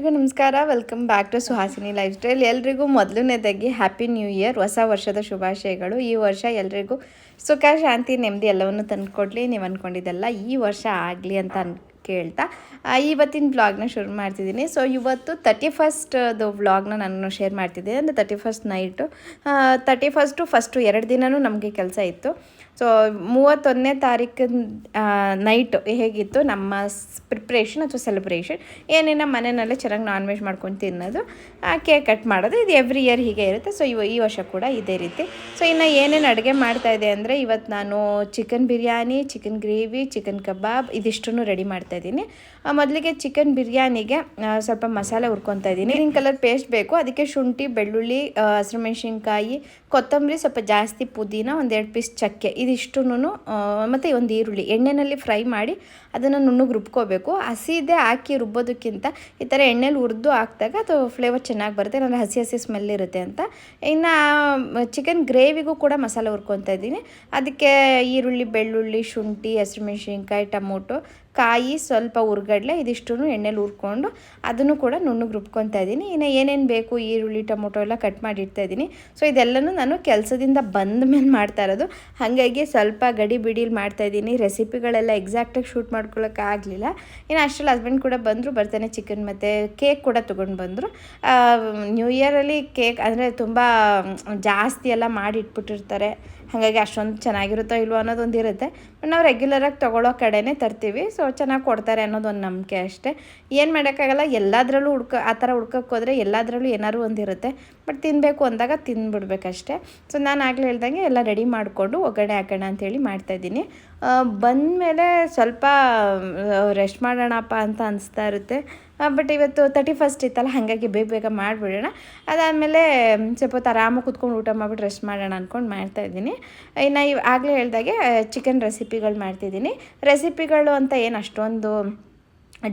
ಎಲ್ರಿಗೂ ನಮಸ್ಕಾರ. Welcome back to Suhasini lifestyle ಎಲ್ರಿಗೂ ಮೊದಲನೇದಾಗಿ ಹ್ಯಾಪಿ ನ್ಯೂ ಇಯರ್ ಹೊಸ ವರ್ಷದ ಶುಭಾಶಯಗಳು. ಈ ವರ್ಷ ಎಲ್ರಿಗೂ ಸುಖ, ಶಾಂತಿ, ನೆಮ್ಮದಿ ಎಲ್ಲವನ್ನು ತಂದುಕೊಡ್ಲಿ. ನೀವು ಅಂದ್ಕೊಂಡಿದ್ದೆಲ್ಲ ಈ ವರ್ಷ ಆಗಲಿ ಅಂತ ಅನ್ ಕೇಳ್ತಾ ಇವತ್ತಿನ ವ್ಲಾಗ್ನ ಶುರು ಮಾಡ್ತಿದ್ದೀನಿ. ಸೊ ಇವತ್ತು ತರ್ಟಿ ಫಸ್ಟ್ದು ವ್ಲಾಗ್ನ ನಾನು ಶೇರ್ ಮಾಡ್ತಿದ್ದೀನಿ. ಅಂದರೆ thirty first night thirty first first ಎರಡು ದಿನವೂ ನಮಗೆ ಕೆಲಸ ಇತ್ತು. ಸೊ ಮೂವತ್ತೊಂದನೇ ತಾರೀಕು ನೈಟ್ ಹೇಗಿತ್ತು? ನಮ್ಮ ಪ್ರಿಪ್ರೇಷನ್ ಅಥವಾ ಸೆಲೆಬ್ರೇಷನ್ ಏನೇನ ಮನೆಯಲ್ಲೇ ಚೆನ್ನಾಗಿ ನಾನ್ ವೆಜ್ ಮಾಡ್ಕೊಂಡು ತಿನ್ನೋದು ಕೇಕ್ ಕಟ್ ಮಾಡೋದು. ಇದು ಎವ್ರಿ ಇಯರ್ ಹೀಗೆ ಇರುತ್ತೆ. ಸೊ ಇವ, ಈ ವರ್ಷ ಕೂಡ ಇದೇ ರೀತಿ. ಸೊ ಇನ್ನು ಏನೇನು ಅಡುಗೆ ಇದೆ ಅಂದರೆ ಇವತ್ತು ನಾನು chicken biryani chicken gravy chicken kebab ಇದಿಷ್ಟನ್ನು ರೆಡಿ ಮಾಡ್ತಾ ಇದ್ದೀನಿ. ಮೊದಲಿಗೆ ಚಿಕನ್ ಬಿರಿಯಾನಿಗೆ ಸ್ವಲ್ಪ ಮಸಾಲೆ ಹುರ್ಕೊತಾ ಇದ್ದೀನಿ. ಗ್ರೀನ್ ಕಲರ್ ಪೇಸ್ಟ್ ಬೇಕು. ಅದಕ್ಕೆ ಶುಂಠಿ, ಬೆಳ್ಳುಳ್ಳಿ ಹಸಿರು ಮೆಣಸಿನಕಾಯಿ, ಕೊತ್ತಂಬರಿ, ಸ್ವಲ್ಪ ಜಾಸ್ತಿ ಪುದೀನ, ಒಂದೆರಡು ಪೀಸ್ ಚಕ್ಕೆ. ಇದಿಷ್ಟು ಮತ್ತು ಒಂದು ಈರುಳ್ಳಿ ಎಣ್ಣೆಯಲ್ಲಿ ಫ್ರೈ ಮಾಡಿ ಅದನ್ನು ನುಣ್ಣಗೆ ರುಬ್ಕೋಬೇಕು. ಹಸಿದೆ ಹಾಕಿ ರುಬ್ಬೋದಕ್ಕಿಂತ ಈ ಥರ ಎಣ್ಣೆಲಿ ಹುರಿದು ಹಾಕಿದಾಗ ಅದು ಫ್ಲೇವರ್ ಚೆನ್ನಾಗಿ ಬರುತ್ತೆ ನಾನು ಹಸಿ ಹಸಿ ಸ್ಮೆಲ್ ಇರುತ್ತೆ ಅಂತ. ಇನ್ನು ಚಿಕನ್ ಗ್ರೇವಿಗೂ ಕೂಡ ಮಸಾಲೆ ಹುರ್ಕೊತಾ ಇದ್ದೀನಿ. ಅದಕ್ಕೆ ಈರುಳ್ಳಿ, ಬೆಳ್ಳುಳ್ಳಿ, ಶುಂಠಿ, ಹಸಿಮೆಣ್ಸಿನ್ಕಾಯಿ, ಟೊಮೊಟೊ ಕಾಯಿ ಸ್ವಲ್ಪ ಹುರ್ಗಡ್ಲೆ ಇದಿಷ್ಟು ಎಣ್ಣೆಲಿ ಹುರ್ಕೊಂಡು ಅದನ್ನು ಕೂಡ ನುಣ್ಣಗೆ ರುಬ್ಕೊತಾ ಇದ್ದೀನಿ. ಇನ್ನು ಏನೇನು ಬೇಕು, ಈರುಳ್ಳಿ, ಟೊಮೊಟೊ ಎಲ್ಲ ಕಟ್ ಮಾಡಿ ಇಡ್ತಾ ಇದ್ದೀನಿ. ಸೊ ಇದೆಲ್ಲನೂ ನಾನು ಕೆಲಸದಿಂದ ಬಂದ ಮೇಲೆ ಮಾಡ್ತಾ ಇರೋದು. ಹಾಗಾಗಿ ಸ್ವಲ್ಪ ಗಡಿ ಬಿಡೀಲಿ ಮಾಡ್ತಾ ಇದ್ದೀನಿ. ರೆಸಿಪಿಗಳೆಲ್ಲ ಎಕ್ಸಾಕ್ಟಾಗಿ ಶೂಟ್ ಮಾಡ್ಕೊಳ್ಳೋಕೆ ಆಗಲಿಲ್ಲ. ಇನ್ನು ಅಷ್ಟರಲ್ಲಿ ಹಸ್ಬೆಂಡ್ ಕೂಡ ಬಂದರು, ಬರ್ತಾನೆ ಚಿಕನ್ ಮತ್ತು ಕೇಕ್ ಕೂಡ ತೊಗೊಂಡು ಬಂದರು. ನ್ಯೂ ಇಯರಲ್ಲಿ ಕೇಕ್ ಅಂದರೆ ತುಂಬ ಜಾಸ್ತಿ ಎಲ್ಲ ಮಾಡಿ ಇಟ್ಬಿಟ್ಟಿರ್ತಾರೆ ಹಾಗಾಗಿ ಅಷ್ಟೊಂದು ಚೆನ್ನಾಗಿರುತ್ತೋ ಇಲ್ವೋ ಅನ್ನೋದೊಂದು ಇರುತ್ತೆ ಬಟ್ ನಾವು ರೆಗ್ಯುಲರಾಗಿ ತೊಗೊಳ್ಳೋ ಕಡೆನೇ ತರ್ತೀವಿ. ಸೊ ಚೆನ್ನಾಗಿ ಕೊಡ್ತಾರೆ ಅನ್ನೋದು ಒಂದು ನಂಬಿಕೆ ಅಷ್ಟೇ. ಏನು ಮಾಡೋಕ್ಕಾಗಲ್ಲ, ಎಲ್ಲದರಲ್ಲೂ ಹುಡ್ಕ, ಆ ಥರ ಹುಡ್ಕಕ್ಕೆ ಹೋದರೆ ಎಲ್ಲದರಲ್ಲೂ ಏನಾದ್ರು ಒಂದಿರುತ್ತೆ ಬಟ್ ತಿನ್ನಬೇಕು ಅಂದಾಗ ತಿಂದ್ಬಿಡ್ಬೇಕಷ್ಟೇ ಸೊ ನಾನು ಆಗಲೇ ಹೇಳ್ದಂಗೆ ಎಲ್ಲ ರೆಡಿ ಮಾಡಿಕೊಂಡು ಒಗ್ಗರಣೆ ಹಾಕೋಣ ಅಂತೇಳಿ ಮಾಡ್ತಾಯಿದ್ದೀನಿ ಬಂದಮೇಲೆ ಸ್ವಲ್ಪ ರೆಸ್ಟ್ ಮಾಡೋಣಪ್ಪ ಅಂತ ಅನಿಸ್ತಾ ಇರುತ್ತೆ. ಬಟ್ ಇವತ್ತು ತರ್ಟಿ ಫಸ್ಟ್ ಇತ್ತಲ್ಲ, ಹಾಗಾಗಿ ಬೇಗ ಬೇಗ ಮಾಡಿಬಿಡೋಣ. ಅದಾದಮೇಲೆ ಸ್ವಲ್ಪ ಹೊತ್ತು ಆರಾಮಾಗಿ ಕುತ್ಕೊಂಡು ಊಟ ಮಾಡಿಬಿಟ್ಟು ರೆಸ್ಟ್ ಮಾಡೋಣ ಅಂದ್ಕೊಂಡು ಮಾಡ್ತಾಯಿದ್ದೀನಿ ಇನ್ನು ಇವ್, ಆಗಲೇ ಹೇಳ್ದಾಗೆ ಚಿಕನ್ ರೆಸಿಪಿಗಳು ಮಾಡ್ತಿದ್ದೀನಿ ರೆಸಿಪಿಗಳು ಅಂತ ಏನು ಅಷ್ಟೊಂದು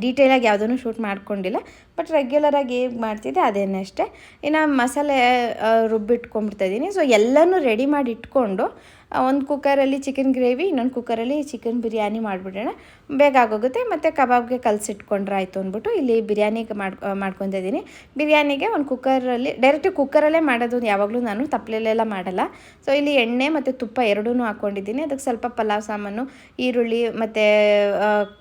ಡೀಟೇಲಾಗಿ ಯಾವುದನ್ನು ಶೂಟ್ ಮಾಡ್ಕೊಂಡಿಲ್ಲ ಬಟ್ ರೆಗ್ಯುಲರಾಗಿ ಹೇಗೆ ಮಾಡ್ತಿದ್ದೆ ಅದೇನೇ ಅಷ್ಟೇ. ಇನ್ನು ಮಸಾಲೆ ರುಬ್ಬಿಟ್ಕೊಂಡ್ಬಿಡ್ತಾಯಿದ್ದೀನಿ ಸೊ ಎಲ್ಲನೂ ರೆಡಿ ಮಾಡಿ ಇಟ್ಕೊಂಡು ಒಂದು ಕುಕ್ಕರಲ್ಲಿ ಚಿಕನ್ ಗ್ರೇವಿ ಇನ್ನೊಂದು ಕುಕ್ಕರಲ್ಲಿ ಚಿಕನ್ ಬಿರಿಯಾನಿ ಮಾಡಿಬಿಡೋಣ. ಬೇಗ ಆಗೋಗುತ್ತೆ, ಮತ್ತು ಕಬಾಬ್ಗೆ ಕಲಸಿಟ್ಕೊಂಡ್ರೆ ಆಯಿತು ಅಂದ್ಬಿಟ್ಟು ಇಲ್ಲಿ ಬಿರಿಯಾನಿಗೆ ಮಾಡ್ ಮಾಡ್ಕೊತಿದ್ದೀನಿ ಬಿರಿಯಾನಿಗೆ ಒಂದು ಕುಕ್ಕರಲ್ಲಿ ಡೈರೆಕ್ಟ್ ಕುಕ್ಕರಲ್ಲೇ ಮಾಡೋದು ಯಾವಾಗಲೂ ನಾನು ತಪ್ಪಲೆಲ್ಲ ಮಾಡಲ್ಲ. ಸೊ ಇಲ್ಲಿ ಎಣ್ಣೆ ಮತ್ತು ತುಪ್ಪ ಎರಡೂ ಹಾಕ್ಕೊಂಡಿದ್ದೀನಿ ಅದಕ್ಕೆ ಸ್ವಲ್ಪ ಪಲಾವ್, ಸಾಮಾನು, ಈರುಳ್ಳಿ ಮತ್ತು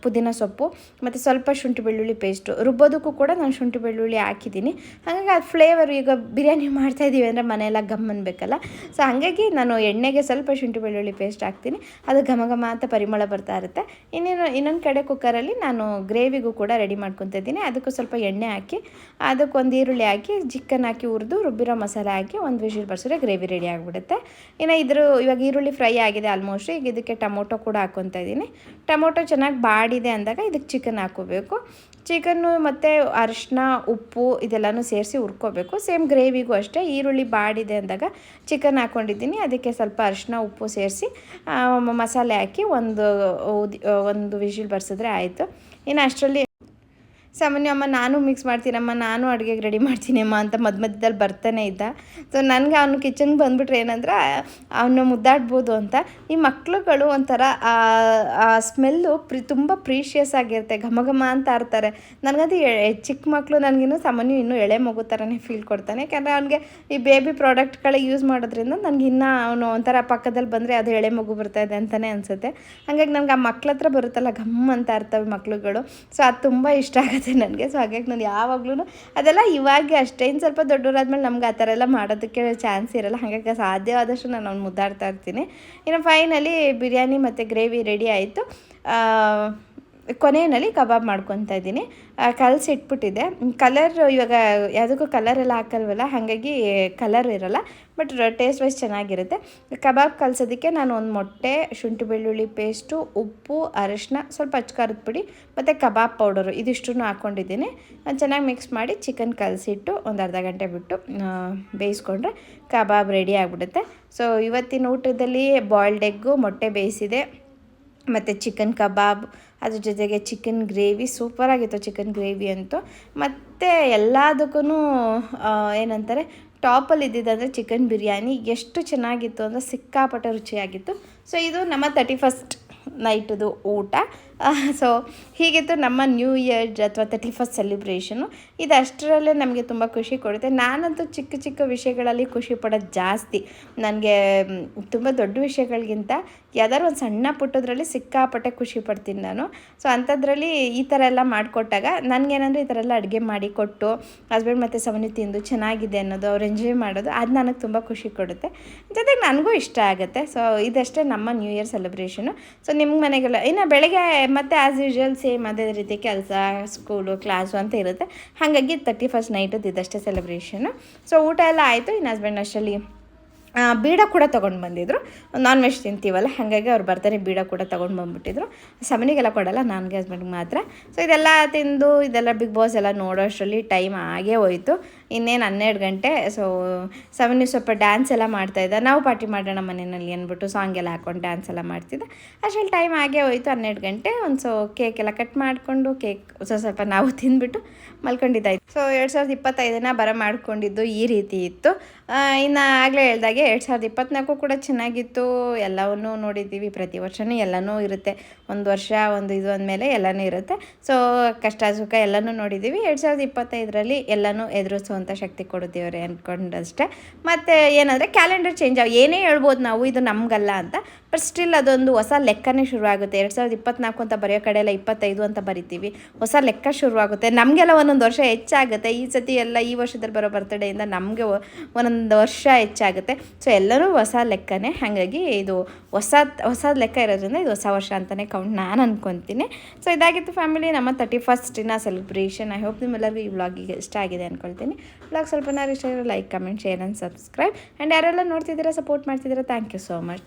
ಪುದೀನ ಸೊಪ್ಪು, ಮತ್ತು ಸ್ವಲ್ಪ ಶುಂಠಿ ಬೆಳ್ಳುಳ್ಳಿ ಪೇಸ್ಟು ರುಬ್ಬೋದಕ್ಕೂ ಕೂಡ ನಾನು ಶುಂಠಿ ಬೆಳ್ಳುಳ್ಳಿ ಹಾಕಿದ್ದೀನಿ. ಹಾಗಾಗಿ ಅದು ಫ್ಲೇವರ್ ಈಗ ಬಿರಿಯಾನಿ ಮಾಡ್ತಾ ಇದ್ದೀವಿ ಅಂದರೆ ಮನೆಯೆಲ್ಲ ಗಮ್ ಅನ್ಬೇಕಲ್ಲ. ಸೊ ಹಾಗಾಗಿ ನಾನು ಎಣ್ಣೆಗೆ ಸ್ವಲ್ಪ ಶುಂಠಿ ಬೆಳ್ಳುಳ್ಳಿ ಪೇಸ್ಟ್ ಹಾಕ್ತೀನಿ. ಅದು ಘಮ ಘಮ ಅಂತ ಪರಿಮಳ ಬರ್ತಾ ಇರುತ್ತೆ. ಇನ್ನೇನು, ಇನ್ನೊಂದು ಕಡೆ ಕುಕ್ಕರಲ್ಲಿ ನಾನು ಗ್ರೇವಿಗೂ ಕೂಡ ರೆಡಿ ಮಾಡ್ಕೊತಿದ್ದೀನಿ ಅದಕ್ಕೂ ಸ್ವಲ್ಪ ಎಣ್ಣೆ ಹಾಕಿ ಅದಕ್ಕೊಂದು ಈರುಳ್ಳಿ ಹಾಕಿ ಚಿಕನ್ ಹಾಕಿ ಹುರಿದು, ರುಬ್ಬಿರೋ ಮಸಾಲೆ ಹಾಕಿ ಒಂದು ವಿಷಲ್ ಬರ್ಸಿದ್ರೆ ಗ್ರೇವಿ ರೆಡಿ ಆಗಿಬಿಡುತ್ತೆ. ಇನ್ನು ಇದ್ರ ಇವಾಗ ಈರುಳ್ಳಿ ಫ್ರೈ ಆಗಿದೆ ಆಲ್ಮೋಸ್ಟ್ ಈಗ ಇದಕ್ಕೆ ಟೊಮೊಟೊ ಕೂಡ ಹಾಕ್ಕೊತಾ ಇದ್ದೀನಿ. ಟೊಮೊಟೊ ಚೆನ್ನಾಗಿ ಬಾಡಿದೆ ಅಂದಾಗ ಇದಕ್ಕೆ ಚಿಕನ್ ಹಾಕೋಬೇಕು. ಚಿಕನ್ನು ಮತ್ತು ಅರಿಶಿನ, ಉಪ್ಪು ಇದೆಲ್ಲನೂ ಸೇರಿಸಿ ಹುರ್ಕೋಬೇಕು. ಸೇಮ್ ಗ್ರೇವಿಗೂ ಅಷ್ಟೇ. ಈರುಳ್ಳಿ ಬಾಡಿದೆ ಅಂದಾಗ ಚಿಕನ್ ಹಾಕ್ಕೊಂಡಿದ್ದೀನಿ ಅದಕ್ಕೆ ಸ್ವಲ್ಪ ಅರಿಶಿನ, ಉಪ್ಪು ಸೇರಿಸಿ ಮಸಾಲೆ ಹಾಕಿ ಒಂದು ಒಂದು ವಿಷಿಲ್ ಬರ್ಸಿದ್ರೆ ಆಯಿತು. ಇನ್ನು ಅಷ್ಟರಲ್ಲಿ ಸಾಮಾನ್ಯ ಅಮ್ಮ, ನಾನು ಮಿಕ್ಸ್ ಮಾಡ್ತೀನಮ್ಮ, ನಾನು ಅಡುಗೆಗೆ ರೆಡಿ ಮಾಡ್ತೀನಿ ಅಮ್ಮ ಅಂತ ಮಧ್ಯ ಮಧ್ಯದಲ್ಲಿ ಬರ್ತಾನೆ ಇದ್ದ. ಸೊ ನನಗೆ ಅವನು ಕಿಚನ್ಗೆ ಬಂದುಬಿಟ್ರೆ ಏನಂದ್ರೆ, ಅವನು ಮುದ್ದಾಡ್ಬೋದು ಅಂತ. ಈ ಮಕ್ಳುಗಳು ಒಂಥರ, ಆ ಸ್ಮೆಲ್ಲು ಪ್ರಿ, ತುಂಬ ಪ್ರೀಷಿಯಸ್ ಆಗಿರುತ್ತೆ, ಘಮ ಘಮ ಅಂತ ಆಡ್ತಾರೆ. ನನಗದು ಚಿಕ್ಕ ಮಕ್ಕಳು ನನಗಿನ್ನೂ ಸಾಮಾನ್ಯ ಇನ್ನೂ ಎಳೆ ಮಗು ಥರನೇ ಫೀಲ್ ಕೊಡ್ತಾನೆ. ಯಾಕಂದರೆ ಅವನಿಗೆ ಈ ಬೇಬಿ ಪ್ರಾಡಕ್ಟ್ಗಳೇ ಯೂಸ್ ಮಾಡೋದ್ರಿಂದ ನನಗೆ ಇನ್ನೂ ಅವನು ಒಂಥರ ಪಕ್ಕದಲ್ಲಿ ಬಂದರೆ ಅದು ಎಳೆ ಮಗು ಬರ್ತಾ ಇದೆ ಅಂತಲೇ ಅನಿಸುತ್ತೆ. ಹಾಗಾಗಿ ನನಗೆ ಆ ಮಕ್ಳ ಹತ್ರ ಬರುತ್ತಲ್ಲ ಘಮ್ ಅಂತ ಇರ್ತವೆ ಮಕ್ಳುಗಳು. ಸೊ ಅದು ತುಂಬ ಇಷ್ಟ ಆಗುತ್ತೆ. ನನಗೆ. ಸೊ ಹಾಗಾಗಿ ನಾನು ಯಾವಾಗ್ಲೂ ಅದೆಲ್ಲ ಇವಾಗೆ ಅಷ್ಟೇ. ಇನ್ನು ಸ್ವಲ್ಪ ದೊಡ್ಡವರಾದ್ಮೇಲೆ ನಮ್ಗೆ ಆ ಥರ ಎಲ್ಲ ಮಾಡೋದಕ್ಕೆ ಚಾನ್ಸ್ ಇರಲ್ಲ. ಹಾಗಾಗಿ ಸಾಧ್ಯವಾದಷ್ಟು ನಾನು ಅವ್ನು ಮುದ್ದಾಡ್ತಾ ಇರ್ತೀನಿ. ಇನ್ನು ಫೈನಲಿ ಬಿರಿಯಾನಿ ಮತ್ತು ಗ್ರೇವಿ ರೆಡಿ ಆಯಿತು. ಕೊನೆಯಲ್ಲಿ ಕಬಾಬ್ ಮಾಡ್ಕೊತಾ ಇದ್ದೀನಿ. ಕಲಸಿ ಇಟ್ಬಿಟ್ಟಿದೆ. ಕಲರ್ ಇವಾಗ ಯಾವುದಕ್ಕೂ ಕಲರ್ ಎಲ್ಲ ಹಾಕಲ್ವಲ್ಲ, ಹಾಗಾಗಿ ಕಲರ್ ಇರಲ್ಲ ಬಟ್ ಟೇಸ್ಟ್ ವೈಸ್ ಚೆನ್ನಾಗಿರುತ್ತೆ. ಕಬಾಬ್ ಕಲಸೋದಕ್ಕೆ ನಾನು ಒಂದು ಮೊಟ್ಟೆ, ಶುಂಠಿ ಬೆಳ್ಳುಳ್ಳಿ ಪೇಸ್ಟು ಉಪ್ಪು, ಅರಶಿನ, ಸ್ವಲ್ಪ ಅಚ್ಕಾರದ ಪುಡಿ, ಮತ್ತು ಕಬಾಬ್ ಪೌಡರು ಇದಿಷ್ಟು ಹಾಕ್ಕೊಂಡಿದ್ದೀನಿ. ಚೆನ್ನಾಗಿ ಮಿಕ್ಸ್ ಮಾಡಿ ಚಿಕನ್ ಕಲಸಿಟ್ಟು ಒಂದು ಅರ್ಧ ಗಂಟೆ ಬಿಟ್ಟು ಬೇಯಿಸ್ಕೊಂಡ್ರೆ ಕಬಾಬ್ ರೆಡಿ ಆಗಿಬಿಡುತ್ತೆ. ಸೊ ಇವತ್ತಿನ ಊಟದಲ್ಲಿ ಬಾಯ್ಲ್ಡ್ ಎಗ್ಗು ಮೊಟ್ಟೆ ಬೇಯಿಸಿದೆ. ಮತ್ತು ಚಿಕನ್ ಕಬಾಬ್ ಅದ್ರ ಜೊತೆಗೆ ಚಿಕನ್ ಗ್ರೇವಿ ಸೂಪರಾಗಿತ್ತು ಚಿಕನ್ ಗ್ರೇವಿ ಅಂತೂ. ಮತ್ತು ಎಲ್ಲದಕ್ಕೂ ಏನಂತಾರೆ ಟಾಪಲ್ಲಿ ಇದ್ದಿದ್ದಂದರೆ ಚಿಕನ್ ಬಿರಿಯಾನಿ, ಎಷ್ಟು ಚೆನ್ನಾಗಿತ್ತು ಅಂದರೆ ಸಿಕ್ಕಾಪಟ್ಟೆ ರುಚಿಯಾಗಿತ್ತು. ಸೊ ಇದು ನಮ್ಮ ತರ್ಟಿ ಫಸ್ಟ್ ನೈಟದು ಊಟ. ಸೊ ಹೀಗಿತ್ತು ನಮ್ಮ ನ್ಯೂ ಇಯರ್ ಅಥವಾ ತರ್ಟಿ ಫಸ್ಟ್ ಸೆಲಿಬ್ರೇಷನು ಇದಷ್ಟರಲ್ಲೇ ನಮಗೆ ತುಂಬ ಖುಷಿ ಕೊಡುತ್ತೆ. ನಾನಂತೂ ಚಿಕ್ಕ ಚಿಕ್ಕ ವಿಷಯಗಳಲ್ಲಿ ಖುಷಿ ಪಡೋದು ಜಾಸ್ತಿ. ನನಗೆ ತುಂಬ ದೊಡ್ಡ ವಿಷಯಗಳಿಗಿಂತ ಯಾವ್ದಾದ್ರು ಒಂದು ಸಣ್ಣ ಪುಟ್ಟದ್ರಲ್ಲಿ ಸಿಕ್ಕಾಪಟ್ಟೆ ಖುಷಿ ಪಡ್ತೀನಿ ನಾನು. ಸೊ ಅಂಥದ್ರಲ್ಲಿ ಈ ಥರ ಎಲ್ಲ ಮಾಡಿಕೊಟ್ಟಾಗ ನನಗೇನಂದರೆ ಈ ಥರ ಎಲ್ಲ ಅಡುಗೆ ಮಾಡಿ ಕೊಟ್ಟು ಹಸ್ಬೆಂಡ್ ಮತ್ತು ಸವನಿ ತಿಂದು ಚೆನ್ನಾಗಿದೆ ಅನ್ನೋದು ಅವ್ರು ಎಂಜಾಯ್ ಮಾಡೋದು, ಅದು ನನಗೆ ತುಂಬ ಖುಷಿ ಕೊಡುತ್ತೆ. ಜೊತೆಗೆ ನನಗೂ ಇಷ್ಟ ಆಗುತ್ತೆ. ಸೊ ಇದಷ್ಟೇ ನಮ್ಮ ನ್ಯೂ ಇಯರ್ ಸೆಲೆಬ್ರೇಷನು ಸೊ ನಿಮ್ಮ ಮನೆಗೆಲ್ಲ, ಇನ್ನು ಬೆಳಗ್ಗೆ ಮತ್ತೆ ಆ್ಯಸ್ ಯೂಶ್ವಲ್ ಸೇಮ್ ಅದೇ ರೀತಿ ಕೆಲಸ ಸ್ಕೂಲು ಕ್ಲಾಸು ಅಂತ ಇರುತ್ತೆ. ಹಾಗಾಗಿ ತರ್ಟಿ ಫಸ್ಟ್ ನೈಟದ್ದು ಇದಷ್ಟೇ ಸೆಲೆಬ್ರೇಷನು ಸೊ ಊಟ ಎಲ್ಲ ಆಯಿತು ಇನ್ನು ಹಸ್ಬೆಂಡ್ ಅಷ್ಟರಲ್ಲಿ ಬೀಡ ಕೂಡ ತೊಗೊಂಡು ಬಂದಿದ್ರು. ನಾನ್ ವೆಜ್ ತಿಂತೀವಲ್ಲ, ಹಾಗಾಗಿ ಅವ್ರು ಬರ್ತಾರೆ, ಬೀಡ ಕೂಡ ತೊಗೊಂಡು ಬಂದುಬಿಟ್ಟಿದ್ರು. ಸಮನಿಗೆಲ್ಲ ಕೊಡಲ್ಲ ನನಗೆ ಹಸ್ಬೆಂಡ್ಗೆ ಮಾತ್ರ. ಸೊ ಇದೆಲ್ಲ ತಿಂದು, ಇದೆಲ್ಲ ಬಿಗ್ ಬಾಸ್ ಎಲ್ಲ ನೋಡೋಷ್ಟರಲ್ಲಿ ಟೈಮ್ ಆಗೇ ಹೋಯಿತು. ಇನ್ನೇನು ಹನ್ನೆರಡು ಗಂಟೆ ಸೊ ಸವನಿ ಸ್ವಲ್ಪ ಡ್ಯಾನ್ಸ್ ಎಲ್ಲ ಮಾಡ್ತಾಯಿದ್ದ ನಾವು ಪಾರ್ಟಿ ಮಾಡೋಣ ಮನೆಯಲ್ಲಿ ಅಂದ್ಬಿಟ್ಟು ಸಾಂಗ್ ಎಲ್ಲ ಹಾಕೊಂಡು ಡ್ಯಾನ್ಸ್ ಎಲ್ಲ ಮಾಡ್ತಿದ್ದೆ. ಅಷ್ಟರಲ್ಲಿ ಟೈಮ್ ಆಗೇ ಹೋಯಿತು, ಹನ್ನೆರಡು ಗಂಟೆ. ಒಂದು ಸೊ ಕೇಕ್ ಎಲ್ಲ ಕಟ್ ಮಾಡಿಕೊಂಡು ಕೇಕ್ ಸ್ವಲ್ಪ ಸ್ವಲ್ಪ ನಾವು ತಿಂದ್ಬಿಟ್ಟು ಮಲ್ಕೊಂಡಿದ್ದಾಯ್ತು. ಸೊ ಎರಡು ಸಾವಿರದ ಇಪ್ಪತ್ತೈದನ ಬರ ಮಾಡ್ಕೊಂಡಿದ್ದು ಈ ರೀತಿ ಇತ್ತು. ಇನ್ನು ಆಗಲೇ ಹೇಳ್ದಾಗೆ ಎರಡು ಸಾವಿರದ ಇಪ್ಪತ್ನಾಲ್ಕು ಕೂಡ ಚೆನ್ನಾಗಿತ್ತು. ಎಲ್ಲವನ್ನೂ ನೋಡಿದ್ದೀವಿ. ಪ್ರತಿ ವರ್ಷವೂ ಎಲ್ಲನೂ ಇರುತ್ತೆ. ಒಂದು ವರ್ಷ, ಒಂದು ಇದು ಅಂದಮೇಲೆ ಎಲ್ಲನೂ ಇರುತ್ತೆ. ಸೊ ಕಷ್ಟ, ಸುಖ ಎಲ್ಲನೂ ನೋಡಿದ್ದೀವಿ. ಎರಡು ಸಾವಿರದ ಇಪ್ಪತ್ತೈದರಲ್ಲಿ ಎಲ್ಲನೂ ಎದುರಿಸುವಂಥ ಶಕ್ತಿ ಕೊಡು ದೇವರೇ ಅಂದ್ಕೊಂಡಷ್ಟೇ ಮತ್ತು ಏನಂದರೆ ಕ್ಯಾಲೆಂಡರ್ ಚೇಂಜ್ ಆಗಿ, ಏನೇ ಹೇಳ್ಬೋದು ನಾವು, ಇದು ನಮಗಲ್ಲ ಅಂತ. ಬಟ್ ಸ್ಟಿಲ್ ಅದೊಂದು ಹೊಸ ಲೆಕ್ಕನೇ ಶುರುವಾಗುತ್ತೆ. ಎರಡು ಸಾವಿರದ ಇಪ್ಪತ್ನಾಲ್ಕು ಅಂತ ಬರೆಯೋ ಕಡೆ ಎಲ್ಲ ಇಪ್ಪತ್ತೈದು ಅಂತ ಬರಿತೀವಿ. ಹೊಸ ಲೆಕ್ಕ ಶುರುವಾಗುತ್ತೆ. ನಮಗೆಲ್ಲ ಒಂದೊಂದು ವರ್ಷ ಹೆಚ್ಚಾಗುತ್ತೆ. ಈ ಸತಿ ಎಲ್ಲ ಈ ವರ್ಷದಲ್ಲಿ ಬರೋ ಬರ್ತಡೇಯಿಂದ ನಮಗೆ ಒಂದೊಂದು ವರ್ಷ ಹೆಚ್ಚಾಗುತ್ತೆ. ಸೊ ಎಲ್ಲರೂ ಹೊಸ ಲೆಕ್ಕನೇ, ಹಾಗಾಗಿ ಇದು ಹೊಸ ಹೊಸ ಲೆಕ್ಕ ಇರೋದ್ರಿಂದ ಇದು ಹೊಸ ವರ್ಷ ಅಂತಲೇ ಕೌಂಟ್ ನಾನು ಅಂದ್ಕೊತೀನಿ ಸೊ ಇದಾಗಿತ್ತು ಫ್ಯಾಮಿಲಿ ನಮ್ಮ ತರ್ಟಿ ಫಸ್ಟಿನ ಸೆಲೆಬ್ರೇಷನ್ ಐ ಹೋಪ್ ನಿಮ್ಮೆಲ್ಲರಿಗೂ ಈ ವ್ಲಾಗಿಗೆ ಇಷ್ಟ ಆಗಿದೆ ಅಂದ್ಕೊಳ್ತೀನಿ ವ್ಲಾಗ್ ಸ್ವಲ್ಪ ಇಷ್ಟ like comment share and subscribe and ಯಾರೆಲ್ಲ ನೋಡ್ತಿದ್ದೀರಾ ಸಪೋರ್ಟ್ ಮಾಡ್ತಿದ್ದೀರಾ ಥ್ಯಾಂಕ್ ಯು ಸೋ ಮಚ್